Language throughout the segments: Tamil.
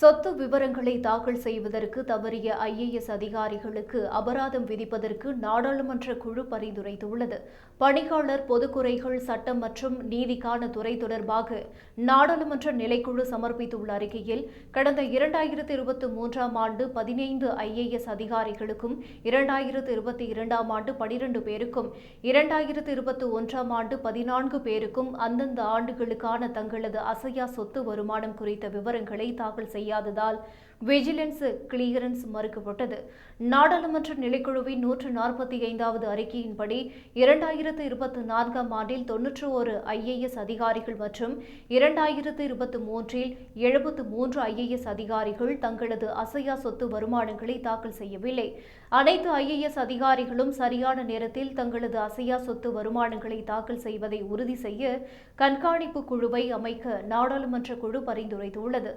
சொத்து விவரங்களை தாக்கல் செய்வதற்கு தவறிய ஐஏஎஸ் அதிகாரிகளுக்கு அபராதம் விதிப்பதற்கு நாடாளுமன்ற குழு பரிந்துரைத்துள்ளது. பணியாளர் பொதுக்குறைகள் சட்டம் மற்றும் நீதிக்கான துறை தொடர்பாக நாடாளுமன்ற நிலைக்குழு சமர்ப்பித்துள்ள அறிக்கையில் கடந்த இரண்டாயிரத்து இருபத்தி மூன்றாம் ஆண்டு பதினைந்து ஐஏஎஸ் அதிகாரிகளுக்கும் இரண்டாயிரத்து இருபத்தி இரண்டாம் ஆண்டு பனிரெண்டு பேருக்கும் இரண்டாயிரத்து இருபத்தி ஒன்றாம் ஆண்டு பதினான்கு பேருக்கும் அந்தந்த ஆண்டுகளுக்கான தங்களது அசையா சொத்து வருமானம் குறித்த விவரங்களை தாக்கல் முடியாததால் விஜிலன்ஸ் கிளியரன்ஸ் மறுக்கப்பட்டது. நாடாளுமன்ற நிலைக்குழுவின் நூற்று நாற்பத்தி ஐந்தாவது அறிக்கையின்படி இரண்டாயிரத்து இருபத்தி நான்காம் ஆண்டில் தொன்னூற்று ஒரு ஐஏஎஸ் அதிகாரிகள் மற்றும் இரண்டாயிரத்து இருபத்தி மூன்றில் எழுபத்து மூன்று ஐஏஎஸ் அதிகாரிகள் தங்களது அசையா சொத்து வருமானங்களை தாக்கல் செய்யவில்லை. அனைத்து ஐஏஎஸ் அதிகாரிகளும் சரியான நேரத்தில் தங்களது அசையா சொத்து வருமானங்களை தாக்கல் செய்வதை உறுதி செய்ய கண்காணிப்பு குழுவை அமைக்க நாடாளுமன்ற குழு பரிந்துரைத்துள்ளது.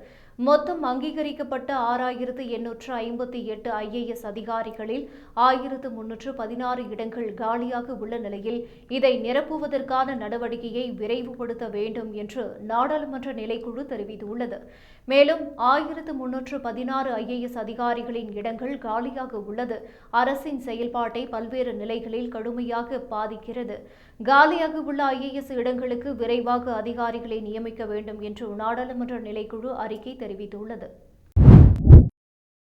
மொத்தம் அங்கீகரிக்கப்பட்ட ஆறாயிரத்து எண்ணூற்று ஐம்பத்தி எட்டு ஐஏஎஸ் அதிகாரிகளில் ஆயிரத்து முன்னூற்று பதினாறு இடங்கள் காலியாக உள்ள நிலையில் இதை நிரப்புவதற்கான நடவடிக்கையை விரைவுபடுத்த வேண்டும் என்று நாடாளுமன்ற நிலைக்குழு தெரிவித்துள்ளது. மேலும் ஆயிரத்து முன்னூற்று பதினாறு ஐஏஎஸ் அதிகாரிகளின் இடங்கள் காலியாக உள்ளது. அரசின் செயல்பாட்டை பல்வேறு நிலைகளில் கடுமையாக பாதிக்கிறது. காலியாக உள்ள ஐஏஎஸ் இடங்களுக்கு விரைவாக அதிகாரிகளை நியமிக்க வேண்டும் என்று நாடாளுமன்ற நிலைக்குழு அறிக்கை தெரிவித்துள்ளது. ഉള്ളത്.